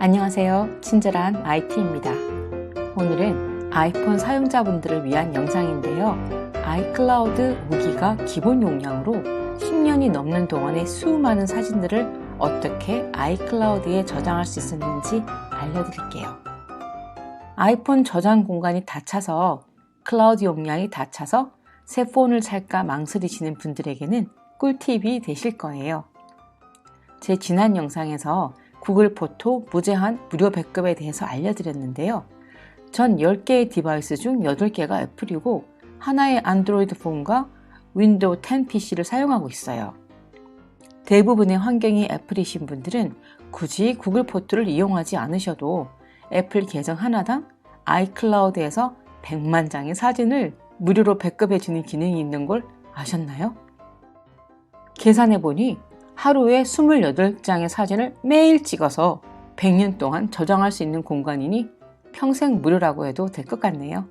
안녕하세요. 친절한 IT입니다. 오늘은 아이폰 사용자분들을 위한 영상인데요. 아이클라우드 5기가 기본 용량으로 10년이 넘는 동안의 수많은 사진들을 어떻게 아이클라우드에 저장할 수 있었는지 알려드릴게요. 아이폰 저장 공간이 다 차서 클라우드 용량이 다 차서 새 폰을 살까 망설이시는 분들에게는 꿀팁이 되실 거예요. 제 지난 영상에서 구글 포토 무제한 무료 백급에 대해서 알려드렸는데요. 전 10개의 디바이스 중 8개가 애플이고 하나의 안드로이드 폰과 윈도우 10 PC를 사용하고 있어요. 대부분의 환경이 애플이신 분들은 굳이 구글 포토를 이용하지 않으셔도 애플 계정 하나당 아이클라우드에서 100만 장의 사진을 무료로 백급해주는 기능이 있는 걸 아셨나요? 계산해보니 하루에 28장의 사진을 매일 찍어서 100년 동안 저장할 수 있는 공간이니 평생 무료라고 해도 될 것 같네요.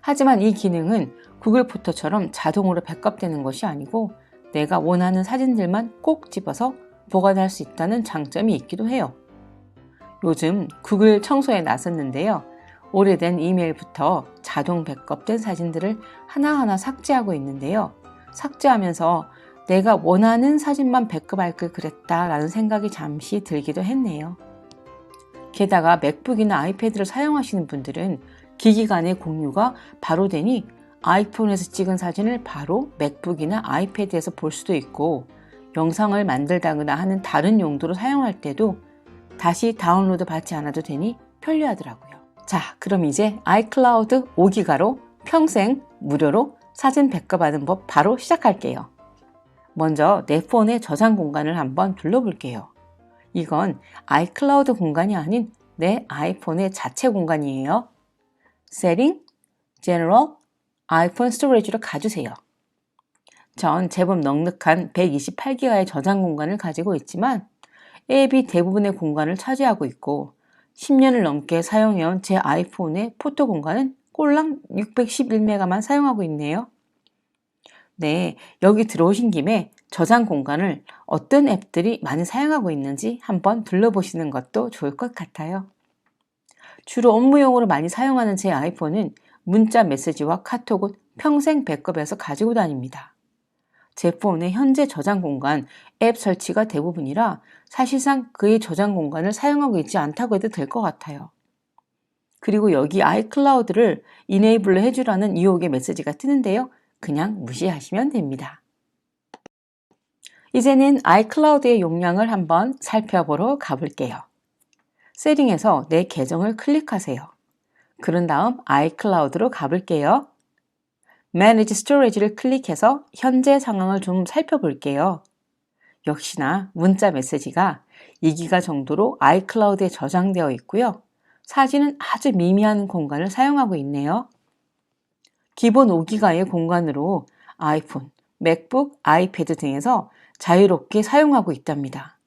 하지만 이 기능은 구글 포토처럼 자동으로 백업되는 것이 아니고 내가 원하는 사진들만 꼭 집어서 보관할 수 있다는 장점이 있기도 해요. 요즘 구글 청소에 나섰는데요. 오래된 이메일부터 자동 백업된 사진들을 하나하나 삭제하고 있는데요. 삭제하면서 내가 원하는 사진만 백업할 걸 그랬다라는 생각이 잠시 들기도 했네요. 게다가 맥북이나 아이패드를 사용하시는 분들은 기기 간의 공유가 바로 되니 아이폰에서 찍은 사진을 바로 맥북이나 아이패드에서 볼 수도 있고 영상을 만들다거나 하는 다른 용도로 사용할 때도 다시 다운로드 받지 않아도 되니 편리하더라고요. 자, 그럼 이제 아이클라우드 5기가로 평생 무료로 사진 백업하는 법 바로 시작할게요. 먼저 내 폰의 저장 공간을 한번 둘러볼게요. 이건 아이클라우드 공간이 아닌 내 아이폰의 자체 공간이에요. 세팅, 제너럴, 아이폰 스토리지로 가주세요. 전 제법 넉넉한 128기가의 저장 공간을 가지고 있지만 앱이 대부분의 공간을 차지하고 있고 10년을 넘게 사용해온 제 아이폰의 포토 공간은 꼴랑 611메가만 사용하고 있네요. 네, 여기 들어오신 김에 저장 공간을 어떤 앱들이 많이 사용하고 있는지 한번 둘러보시는 것도 좋을 것 같아요. 주로 업무용으로 많이 사용하는 제 아이폰은 문자 메시지와 카톡은 평생 백업해서 가지고 다닙니다. 제 폰의 현재 저장 공간, 앱 설치가 대부분이라 사실상 그의 저장 공간을 사용하고 있지 않다고 해도 될 것 같아요. 그리고 여기 아이클라우드를 이네이블로 해주라는 유혹의 메시지가 뜨는데요. 그냥 무시하시면 됩니다. 이제는 아이클라우드의 용량을 한번 살펴보러 가볼게요. 세팅에서 내 계정을 클릭하세요. 그런 다음 아이클라우드로 가볼게요. Manage Storage를 클릭해서 현재 상황을 좀 살펴볼게요. 역시나 문자 메시지가 2기가 정도로 아이클라우드에 저장되어 있고요. 사진은 아주 미미한 공간을 사용하고 있네요. 기본 5기가의 공간으로 아이폰, 맥북, 아이패드 등에서 자유롭게 사용하고 있답니다.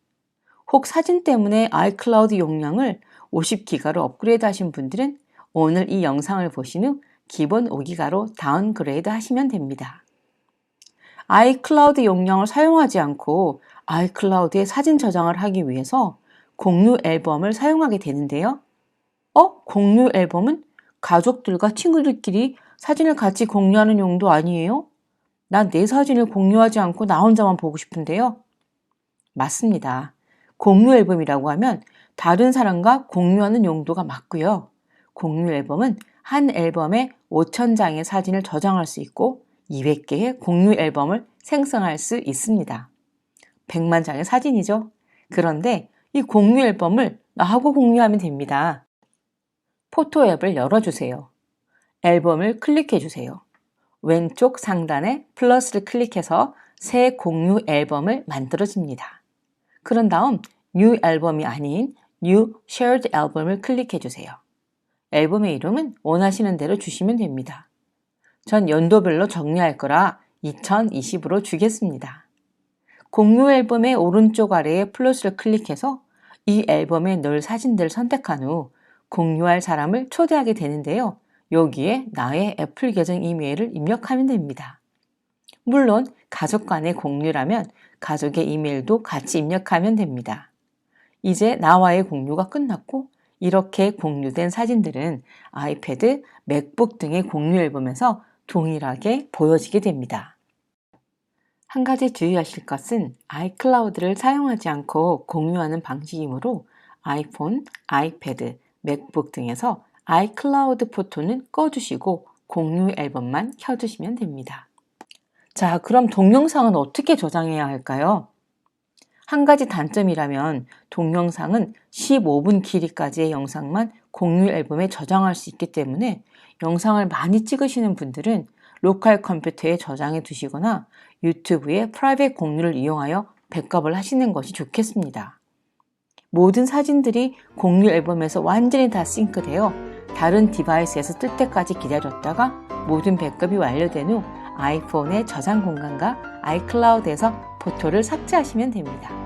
혹 사진 때문에 아이클라우드 용량을 50기가로 업그레이드 하신 분들은 오늘 이 영상을 보신 후 기본 5기가로 다운그레이드 하시면 됩니다. 아이클라우드 용량을 사용하지 않고 아이클라우드에 사진 저장을 하기 위해서 공유 앨범을 사용하게 되는데요. 어? 공유 앨범은 가족들과 친구들끼리 사진을 같이 공유하는 용도 아니에요? 난 내 사진을 공유하지 않고 나 혼자만 보고 싶은데요. 맞습니다. 공유 앨범이라고 하면 다른 사람과 공유하는 용도가 맞고요. 공유 앨범은 한 앨범에 5,000장의 사진을 저장할 수 있고 200개의 공유 앨범을 생성할 수 있습니다. 100만 장의 사진이죠. 그런데 이 공유 앨범을 나하고 공유하면 됩니다. 포토 앱을 열어주세요. 앨범을 클릭해 주세요. 왼쪽 상단에 플러스를 클릭해서 새 공유 앨범을 만들어줍니다. 그런 다음 New 앨범이 아닌 New Shared 앨범을 클릭해 주세요. 앨범의 이름은 원하시는 대로 주시면 됩니다. 전 연도별로 정리할 거라 2020으로 주겠습니다. 공유 앨범의 오른쪽 아래에 플러스를 클릭해서 이 앨범에 넣을 사진들을 선택한 후 공유할 사람을 초대하게 되는데요. 여기에 나의 애플 계정 이메일을 입력하면 됩니다. 물론 가족 간의 공유라면 가족의 이메일도 같이 입력하면 됩니다. 이제 나와의 공유가 끝났고 이렇게 공유된 사진들은 아이패드, 맥북 등의 공유 앨범에서 동일하게 보여지게 됩니다. 한 가지 주의하실 것은 아이클라우드를 사용하지 않고 공유하는 방식이므로 아이폰, 아이패드, 맥북 등에서 아이클라우드 포토는 꺼주시고 공유 앨범만 켜주시면 됩니다. 자, 그럼 동영상은 어떻게 저장해야 할까요? 한 가지 단점이라면 동영상은 15분 길이까지의 영상만 공유 앨범에 저장할 수 있기 때문에 영상을 많이 찍으시는 분들은 로컬 컴퓨터에 저장해 두시거나 유튜브의 프라이빗 공유를 이용하여 백업을 하시는 것이 좋겠습니다. 모든 사진들이 공유 앨범에서 완전히 다 싱크되어 다른 디바이스에서 뜰 때까지 기다렸다가 모든 백업이 완료된 후 아이폰의 저장 공간과 아이클라우드에서 포토를 삭제하시면 됩니다.